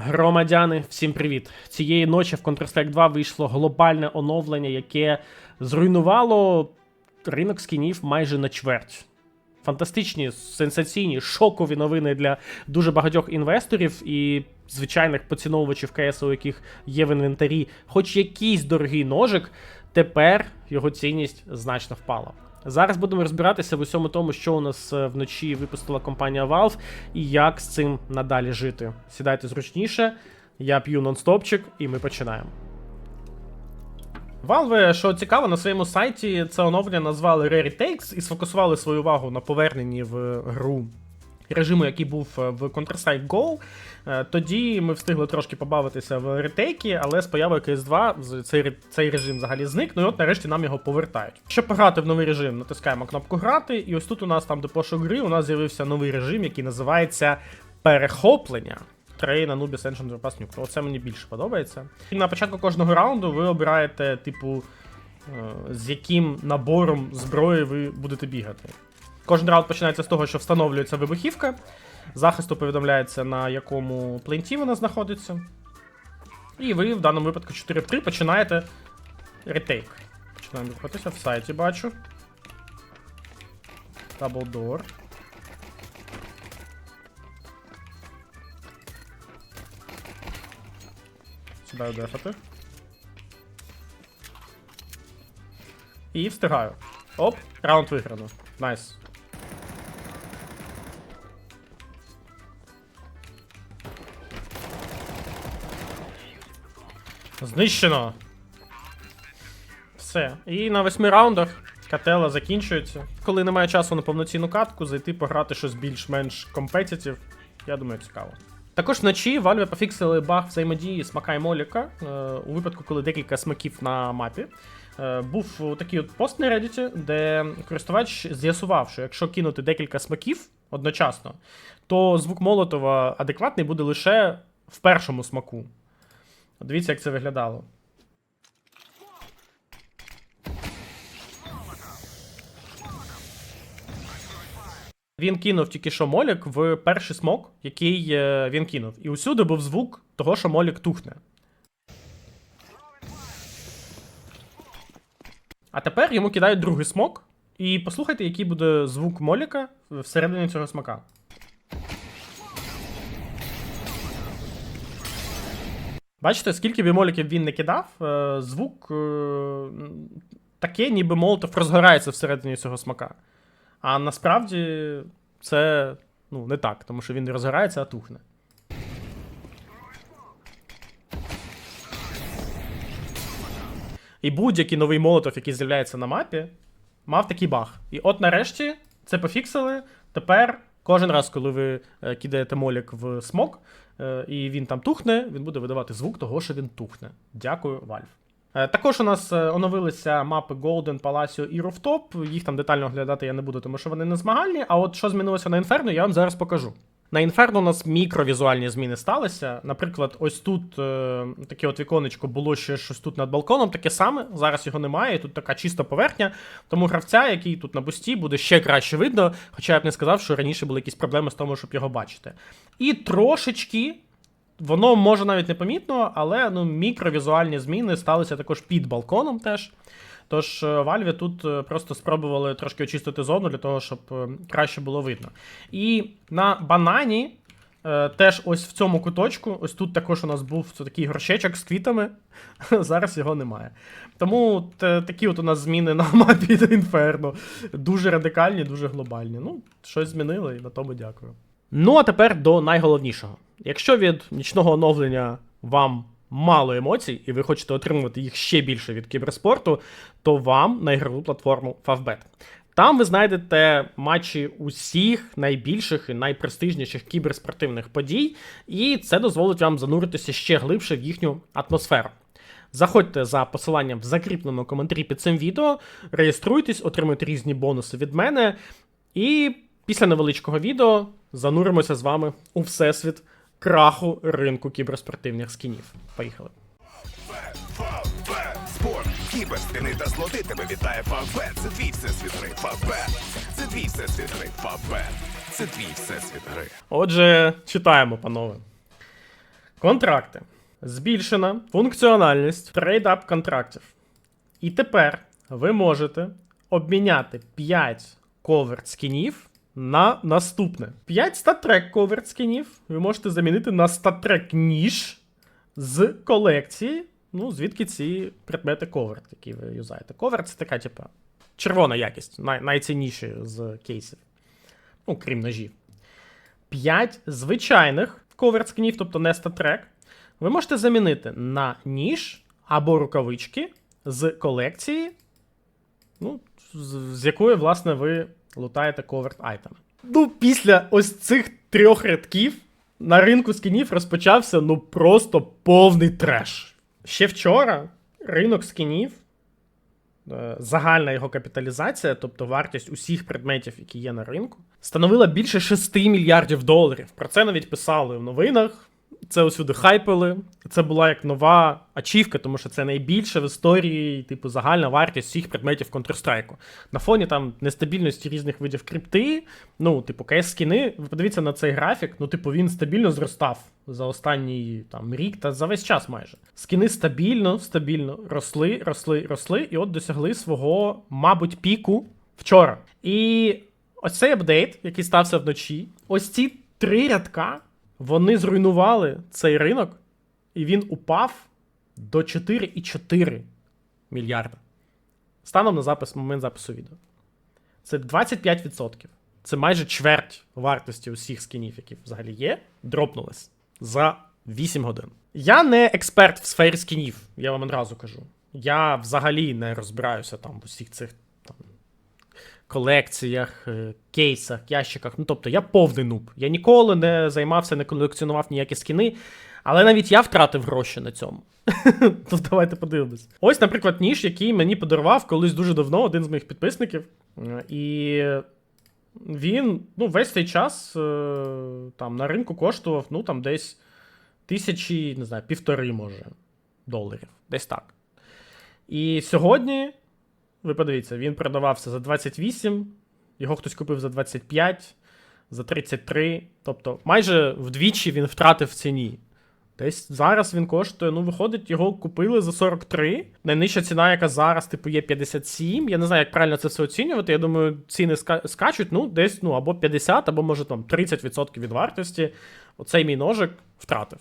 Громадяни, всім привіт! Цієї ночі в Counter-Strike 2 вийшло глобальне оновлення, яке зруйнувало ринок скінів майже на чверть. Фантастичні, сенсаційні, шокові новини для дуже багатьох інвесторів і звичайних поціновувачів КС, у яких є в інвентарі хоч якийсь дорогий ножик, тепер його цінність значно впала. Зараз будемо розбиратися в усьому тому, що у нас е, вночі випустила компанія Valve і як з цим надалі жити. Сідайте зручніше, я п'ю нонстопчик, і ми починаємо. Valve, що цікаво, на своєму сайті це оновлення назвали Rare Takes і сфокусували свою увагу на поверненні в гру режиму, який був е, в Counter-Strike Go. Е, Тоді ми встигли трошки побавитися в ретейкі, але з появою CS2 з- цей, цей режим взагалі зник. Ну і от нарешті нам його повертають. Щоб пограти в новий режим, натискаємо кнопку грати, і ось тут у нас там до пошук гри у нас з'явився новий режим, який називається перехоплення. Train Anubis Ancient Warpath Nuke. Оце мені більше подобається. І на початку кожного раунду ви обираєте, типу, е, з яким набором зброї ви будете бігати. Кожен раунд починається з того, що встановлюється вибухівка. Захисту повідомляється, на якому пленті вона знаходиться. І ви в даному випадку 4-3 починаєте ретейк. Починаємо рухатися в сайті, бачу. Door. Сідаю дефати. І встигаю. Оп, раунд виграно. Найс. Знищено. Все. І на восьми раундах катела закінчується. Коли немає часу на повноцінну катку, зайти пограти щось більш-менш компетитив, я думаю, цікаво. Також вночі Valve пофіксили баг взаємодії смака і моліка е, у випадку, коли декілька смаків на мапі. Е, був такий от пост на Reddit, де користувач з'ясував, що якщо кинути декілька смаків одночасно, то звук Молотова адекватний буде лише в першому смаку. Дивіться, як це виглядало. Він кинув тільки що молік в перший смок, який е, він кинув. І усюди був звук того, що молік тухне. А тепер йому кидають другий смок. І послухайте, який буде звук моліка всередині цього смока. Бачите, скільки б моліків він не кидав, е, звук е, таке, ніби молотов розгорається всередині цього смока. А насправді це ну, не так, тому що він не розгорається, а тухне. І будь-який новий молотов, який з'являється на мапі, мав такий баг. І от нарешті це пофіксили. Тепер кожен раз, коли ви е, кидаєте молік в смок, і він там тухне, він буде видавати звук того, що він тухне. Дякую, Valve. Е, Також у нас е, оновилися мапи Golden, Palacio і Rooftop. Їх там детально оглядати я не буду, тому що вони не змагальні. А от що змінилося на Inferno, я вам зараз покажу. На Inferno у нас мікровізуальні зміни сталися. Наприклад, ось тут е, таке от віконечко було ще щось тут над балконом, таке саме. Зараз його немає, і тут така чиста поверхня. Тому гравця, який тут на бусті, буде ще краще видно. Хоча я б не сказав, що раніше були якісь проблеми з тому, щоб його бачити. І трошечки Воно може навіть непомітно, але ну, мікровізуальні зміни сталися також під балконом теж. Тож е, Valve тут е, просто спробували трошки очистити зону для того, щоб е, краще було видно. І на банані е, теж ось в цьому куточку, ось тут також у нас був такий горщечок з квітами. Зараз його немає. Тому такі от у нас зміни на мапі Inferno. Дуже радикальні, дуже глобальні. Ну, щось змінили, і на тому дякую. Ну, а тепер до найголовнішого. Якщо від нічного оновлення вам мало емоцій, і ви хочете отримувати їх ще більше від кіберспорту, то вам на ігрову платформу Favbet. Там ви знайдете матчі усіх найбільших і найпрестижніших кіберспортивних подій, і це дозволить вам зануритися ще глибше в їхню атмосферу. Заходьте за посиланням в закріпленому коментарі під цим відео, реєструйтесь, отримуйте різні бонуси від мене. І після невеличкого відео зануримося з вами у всесвіт краху ринку кіберспортивних скінів. Поїхали. Спорт, та злоти тебе вітає Фавбет. Це твій всесвіт гри. Фавбет. Це твій всесвіт гри. Фавбет. Це твій всесвіт гри. Отже, читаємо, панове. Контракти. Збільшена функціональність трейдап контрактів. І тепер ви можете обміняти 5 коверт скінів на наступне. 5 статрек коверт скінів ви можете замінити на статрек ніж з колекції. Ну, звідки ці предмети коверт, які ви юзаєте. Коверт це така, типа, червона якість, най- найцінніші з кейсів. Ну, крім ножів. 5 звичайних коверт тобто не статрек, ви можете замінити на ніж або рукавички з колекції, ну, з, якої, власне, ви лутаєте коверт айтеми. Ну, після ось цих трьох рядків на ринку скінів розпочався ну просто повний треш. Ще вчора ринок скінів, е, загальна його капіталізація, тобто вартість усіх предметів, які є на ринку, становила більше 6 мільярдів доларів. Про це навіть писали в новинах. Це усюди хайпили. Це була як нова ачівка, тому що це найбільша в історії, типу, загальна вартість всіх предметів Counter-Strike. На фоні там нестабільності різних видів крипти. Ну, типу, КС скіни, ви подивіться на цей графік, ну, типу, він стабільно зростав за останній там рік та за весь час майже. Скіни стабільно, стабільно росли, росли, росли, і от досягли свого, мабуть, піку вчора. І ось цей апдейт, який стався вночі, ось ці три рядка. Вони зруйнували цей ринок, і він упав до 4,4 мільярда. Станом на запис, момент запису відео. Це 25%. Це майже чверть вартості усіх скінів, які взагалі є, дропнулась за 8 годин. Я не експерт в сфері скінів, я вам одразу кажу. Я взагалі не розбираюся там в усіх цих колекціях, е, кейсах, ящиках. Ну, тобто, я повний нуб. Я ніколи не займався, не колекціонував ніякі скіни, але навіть я втратив гроші на цьому. То давайте подивимось. Ось, наприклад, ніж, який мені подарував колись дуже давно один з моїх підписників. Е, І він ну, весь цей час е, там на ринку коштував ну, там десь тисячі, не знаю, півтори, може, доларів. Десь так. І сьогодні ви подивіться, він продавався за 28, його хтось купив за 25, за 33. Тобто, майже вдвічі він втратив в ціні. Десь зараз він коштує, ну, виходить, його купили за 43. Найнижча ціна, яка зараз, типу, є 57. Я не знаю, як правильно це все оцінювати. Я думаю, ціни скачуть, ну, десь ну, або 50, або може там 30% від вартості. Оцей мій ножик втратив.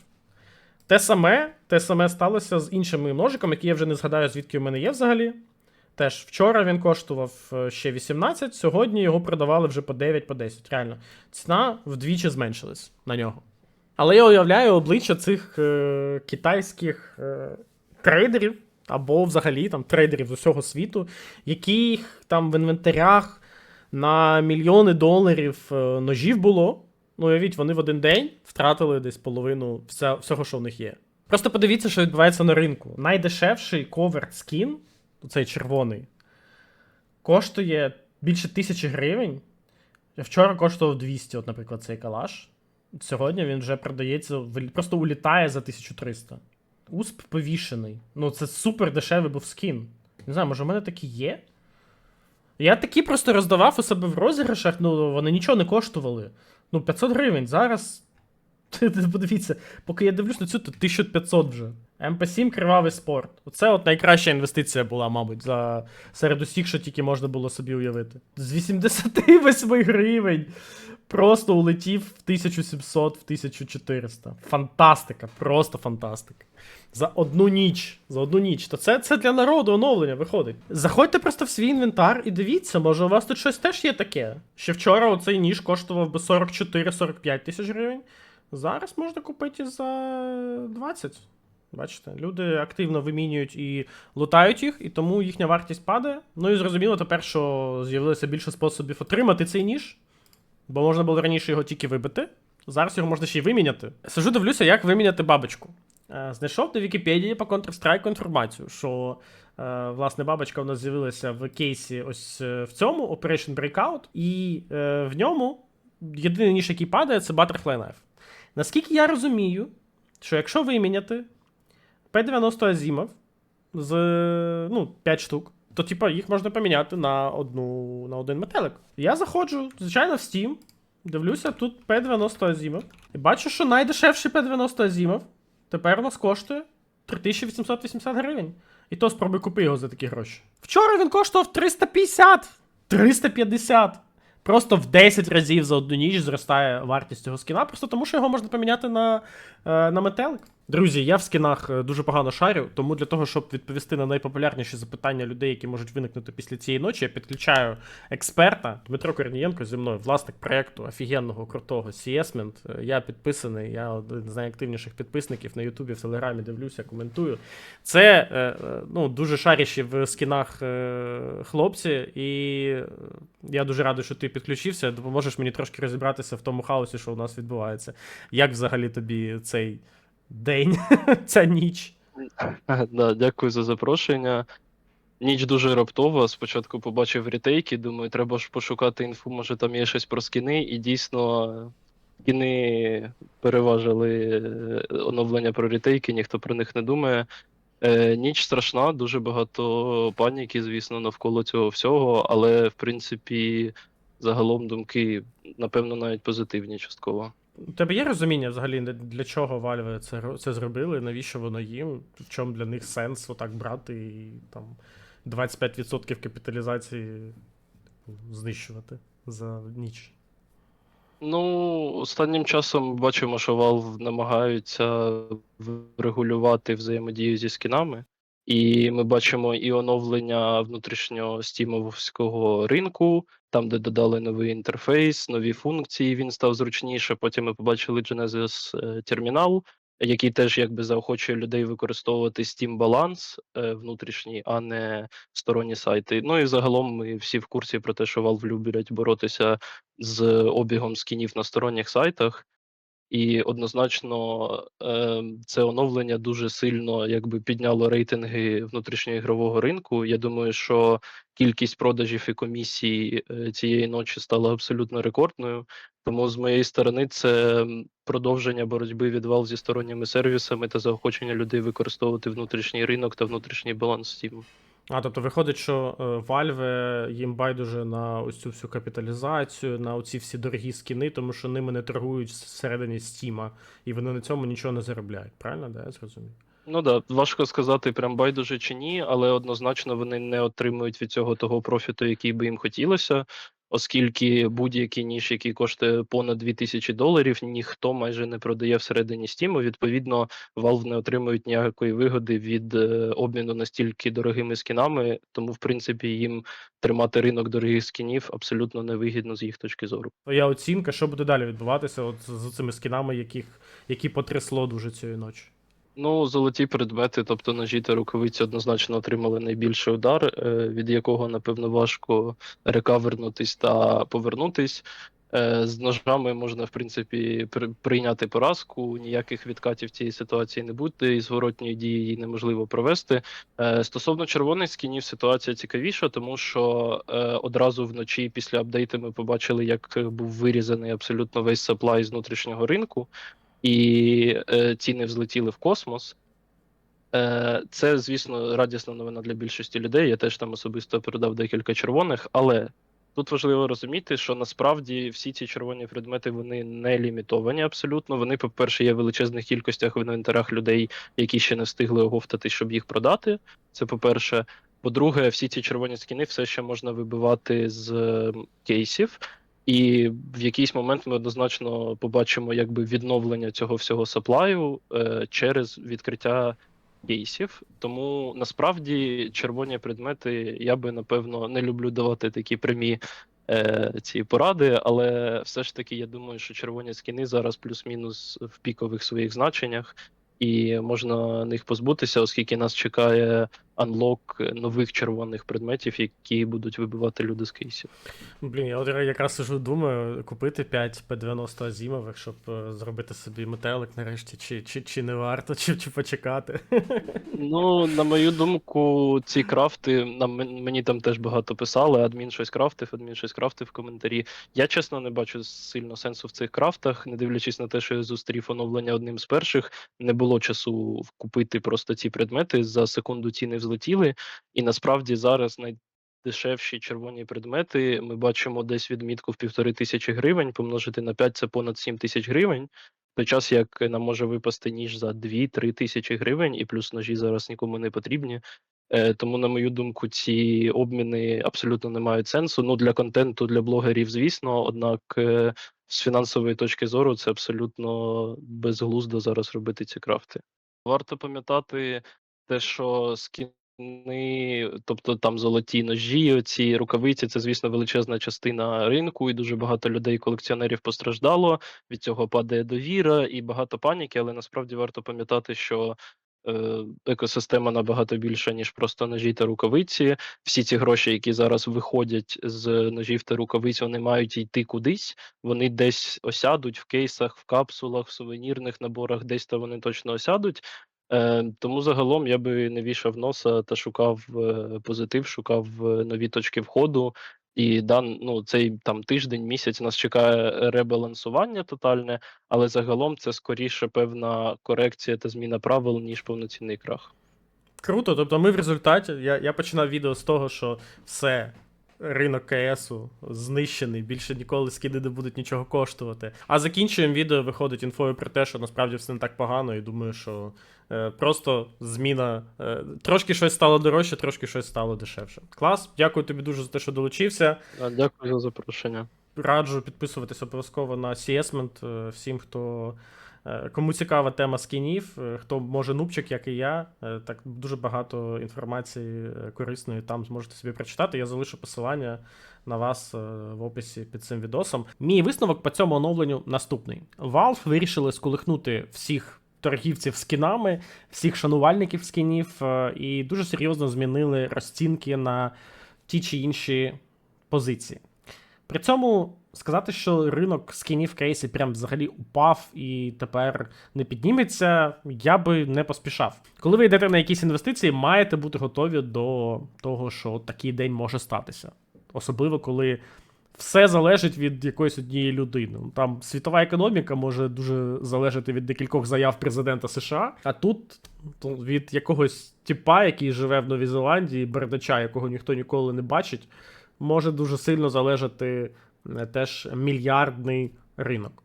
Те саме, те саме сталося з іншим моїм ножиком, який я вже не згадаю, звідки в мене є взагалі. Теж вчора він коштував е, ще 18, сьогодні його продавали вже по 9, по 10. Реально, ціна вдвічі зменшилась на нього. Але я уявляю обличчя цих е, китайських е, трейдерів, або взагалі там трейдерів з усього світу, яких там в інвентарях на мільйони доларів е, ножів було. Ну, уявіть, вони в один день втратили десь половину вся, всього, що в них є. Просто подивіться, що відбувається на ринку. Найдешевший коверт скін, цей червоний, коштує більше тисячі гривень. Вчора коштував 200, от, наприклад, цей калаш. Сьогодні він вже продається, просто улітає за 1300. Усп повішений. Ну, це супер дешевий був скін. Не знаю, може, в мене такі є? Я такі просто роздавав у себе в розіграшах, ну вони нічого не коштували. Ну, 500 гривень. Зараз. Подивіться, поки я дивлюсь на цю, то 1500 вже. МП7 кривавий спорт. Оце от найкраща інвестиція була, мабуть, за серед усіх, що тільки можна було собі уявити. З 88 гривень просто улетів в 1700, в 1400. Фантастика, просто фантастика. За одну ніч. За одну ніч. То це, це для народу оновлення виходить. Заходьте просто в свій інвентар і дивіться, може у вас тут щось теж є таке. Ще вчора оцей ніж коштував би 44-45 тисяч гривень. Зараз можна купити за 20. Бачите, люди активно вимінюють і лутають їх, і тому їхня вартість падає. Ну і зрозуміло тепер, що з'явилося більше способів отримати цей ніж, бо можна було раніше його тільки вибити. Зараз його можна ще й виміняти. Сижу, дивлюся, як виміняти бабочку. Е, Знайшов на Вікіпедії по Counter-Strike інформацію, що е, власне бабочка у нас з'явилася в кейсі ось е, в цьому Operation Breakout, і в ньому єдиний ніж, який падає, це Butterfly Knife. Наскільки я розумію, що якщо виміняти P90 Азімов з ну, 5 штук, то типа їх можна поміняти на одну на один метелик. Я заходжу, звичайно, в Steam, дивлюся, тут P90 Азімов. І бачу, що найдешевший P90 Азімов тепер у нас коштує 3880 гривень. І то спробуй купи його за такі гроші. Вчора він коштував 350! 350! Просто в 10 разів за одну ніч зростає вартість цього скіна, просто тому що його можна поміняти на, е, на метелик. Друзі, я в скінах е, дуже погано шарю, тому для того, щоб відповісти на найпопулярніші запитання людей, які можуть виникнути після цієї ночі, я підключаю експерта Дмитро Корнієнко зі мною, власник проєкту офігенного крутого Сіесмент. Я підписаний, я один з найактивніших підписників на Ютубі, в Телеграмі дивлюся, коментую. Це е, е, ну, дуже шаріші в скінах е, хлопці, і е, я дуже радий, що ти підключився. Допоможеш мені трошки розібратися в тому хаосі, що у нас відбувається. Як взагалі тобі цей день, ця ніч? Да, дякую за запрошення. Ніч дуже раптова. Спочатку побачив ретейки, думаю, треба ж пошукати інфу, може там є щось про скіни, і дійсно скіни переважили е, оновлення про ретейки, ніхто про них не думає. Е, ніч страшна, дуже багато паніки, звісно, навколо цього всього, але в принципі, загалом думки, напевно, навіть позитивні частково. У тебе є розуміння взагалі, для чого Valve це, це зробили, навіщо воно їм? В чому для них сенс отак брати і там 25% капіталізації знищувати за ніч? Ну, останнім часом бачимо, що Valve намагаються врегулювати взаємодію зі скінами. І ми бачимо і оновлення внутрішнього стімовського ринку, там, де додали новий інтерфейс, нові функції, він став зручніше. Потім ми побачили Genesis е, термінал, який теж якби заохочує людей використовувати Steam баланс е, внутрішній, а не сторонні сайти. Ну і загалом ми всі в курсі про те, що Valve люблять боротися з обігом скінів на сторонніх сайтах. І однозначно е, це оновлення дуже сильно якби підняло рейтинги внутрішньоігрового ринку. Я думаю, що кількість продажів і комісій е, цієї ночі стала абсолютно рекордною. Тому з моєї сторони це продовження боротьби від Valve зі сторонніми сервісами та заохочення людей використовувати внутрішній ринок та внутрішній баланс Steam. А, тобто виходить, що е, Valve їм байдуже на ось цю всю капіталізацію, на оці всі дорогі скіни, тому що ними не торгують всередині Стіма, і вони на цьому нічого не заробляють. Правильно, да, я зрозумів? Ну да, важко сказати, прям байдуже чи ні, але однозначно вони не отримують від цього того профіту, який би їм хотілося, оскільки будь-який ніж, який коштує понад 2000 доларів, ніхто майже не продає всередині Steam. Відповідно, Valve не отримують ніякої вигоди від е, обміну настільки дорогими скінами, тому в принципі їм тримати ринок дорогих скінів абсолютно невигідно з їх точки зору. Твоя оцінка, що буде далі відбуватися от з, цими скінами, яких, які потрясло дуже цієї ночі. Ну, золоті предмети, тобто ножі та рукавиці однозначно отримали найбільший удар, е, від якого, напевно, важко рекавернутись та повернутись. Е, З ножами можна, в принципі, при- прийняти поразку, ніяких відкатів цієї ситуації не буде, і зворотньої дії її неможливо провести. Е, Стосовно червоних скінів, ситуація цікавіша, тому що одразу вночі після апдейту ми побачили, як був вирізаний абсолютно весь саплай з внутрішнього ринку і е, ціни взлетіли в космос. Е, це, звісно, радісна новина для більшості людей. Я теж там особисто передав декілька червоних, але тут важливо розуміти, що насправді всі ці червоні предмети вони не лімітовані абсолютно. Вони, по-перше, є в величезних кількостях в інвентарах людей, які ще не встигли оговтати, щоб їх продати. Це по-перше. По-друге, всі ці червоні скіни все ще можна вибивати з кейсів. І в якийсь момент ми однозначно побачимо якби відновлення цього всього саплаю е, через відкриття кейсів. Тому насправді червоні предмети я би напевно не люблю давати такі прямі е, ці поради, але все ж таки я думаю, що червоні скіни зараз плюс-мінус в пікових своїх значеннях, і можна них позбутися, оскільки нас чекає анлок нових червоних предметів, які будуть вибивати люди з кейсів. Блін, я от якраз сижу, думаю, купити 5 P90 азімових, щоб е, зробити собі метелик нарешті, чи, чи, чи не варто, чи, чи почекати. Ну, на мою думку, ці крафти мен- мені там теж багато писали. Адмін щось крафтив, адмін щось крафтив в коментарі. Я чесно не бачу сильно сенсу в цих крафтах, не дивлячись на те, що я зустрів оновлення одним з перших. Не було часу купити просто ці предмети. За секунду ціни взлетіли, і насправді зараз найдешевші червоні предмети ми бачимо десь відмітку в півтори тисячі гривень. Помножити на 5 це понад 7 тисяч гривень. той час як нам може випасти ніж за 2-3 тисячі гривень, і плюс ножі зараз нікому не потрібні. Е, Тому, на мою думку, ці обміни абсолютно не мають сенсу. Ну для контенту, для блогерів, звісно, однак е, з фінансової точки зору це абсолютно безглуздо зараз робити ці крафти. Варто пам'ятати те, що скіни, тобто там золоті ножі, ці рукавиці, це, звісно, величезна частина ринку, і дуже багато людей, колекціонерів постраждало. Від цього падає довіра і багато паніки, але насправді варто пам'ятати, що е, екосистема набагато більша, ніж просто ножі та рукавиці. Всі ці гроші, які зараз виходять з ножів та рукавиць, вони мають йти кудись. Вони десь осядуть в кейсах, в капсулах, в сувенірних наборах, десь та вони точно осядуть. Е, тому загалом я би не вішав носа та шукав е, позитив, шукав е, нові точки входу. І дан, ну, цей там тиждень, місяць нас чекає ребалансування тотальне, але загалом це скоріше певна корекція та зміна правил, ніж повноцінний крах. Круто. Тобто ми в результаті. Я, я починав відео з того, що все. Ринок КСу знищений, більше ніколи скиди не будуть нічого коштувати. А закінчуємо відео, виходить інфою про те, що насправді все не так погано, і думаю, що е, просто зміна. Е, трошки щось стало дорожче, трошки щось стало дешевше. Клас, дякую тобі дуже за те, що долучився. Дякую за запрошення. Раджу підписуватися обов'язково на Сіесмент всім, хто. Е, Кому цікава тема скінів, е, хто може нубчик, як і я, е, так дуже багато інформації корисної там зможете собі прочитати. Я залишу посилання на вас в описі під цим відосом. Мій висновок по цьому оновленню наступний: Valve вирішили сколихнути всіх торгівців скінами, всіх шанувальників скінів, і дуже серйозно змінили розцінки на ті чи інші позиції. При цьому сказати, що ринок скінів кейсі прям взагалі упав і тепер не підніметься, я би не поспішав. Коли ви йдете на якісь інвестиції, маєте бути готові до того, що такий день може статися. Особливо, коли все залежить від якоїсь однієї людини. Ну, Там світова економіка може дуже залежати від декількох заяв президента США, а тут від якогось тіпа, який живе в Новій Зеландії, бардача, якого ніхто ніколи не бачить, може дуже сильно залежати теж мільярдний ринок.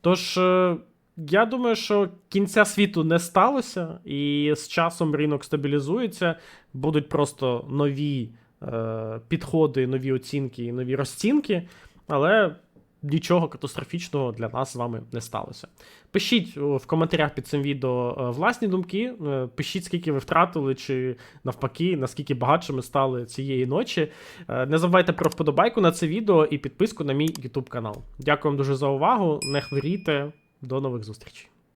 Тож, е, я думаю, що кінця світу не сталося, і з часом ринок стабілізується, будуть просто нові е, підходи, нові оцінки і нові розцінки, але нічого катастрофічного для нас з вами не сталося. Пишіть в коментарях під цим відео е, власні думки, е, пишіть, скільки ви втратили, чи навпаки, наскільки багатшими стали цієї ночі. Е, Не забувайте про вподобайку на це відео і підписку на мій YouTube канал. Дякую вам дуже за увагу. Не хворійте. До нових зустрічей.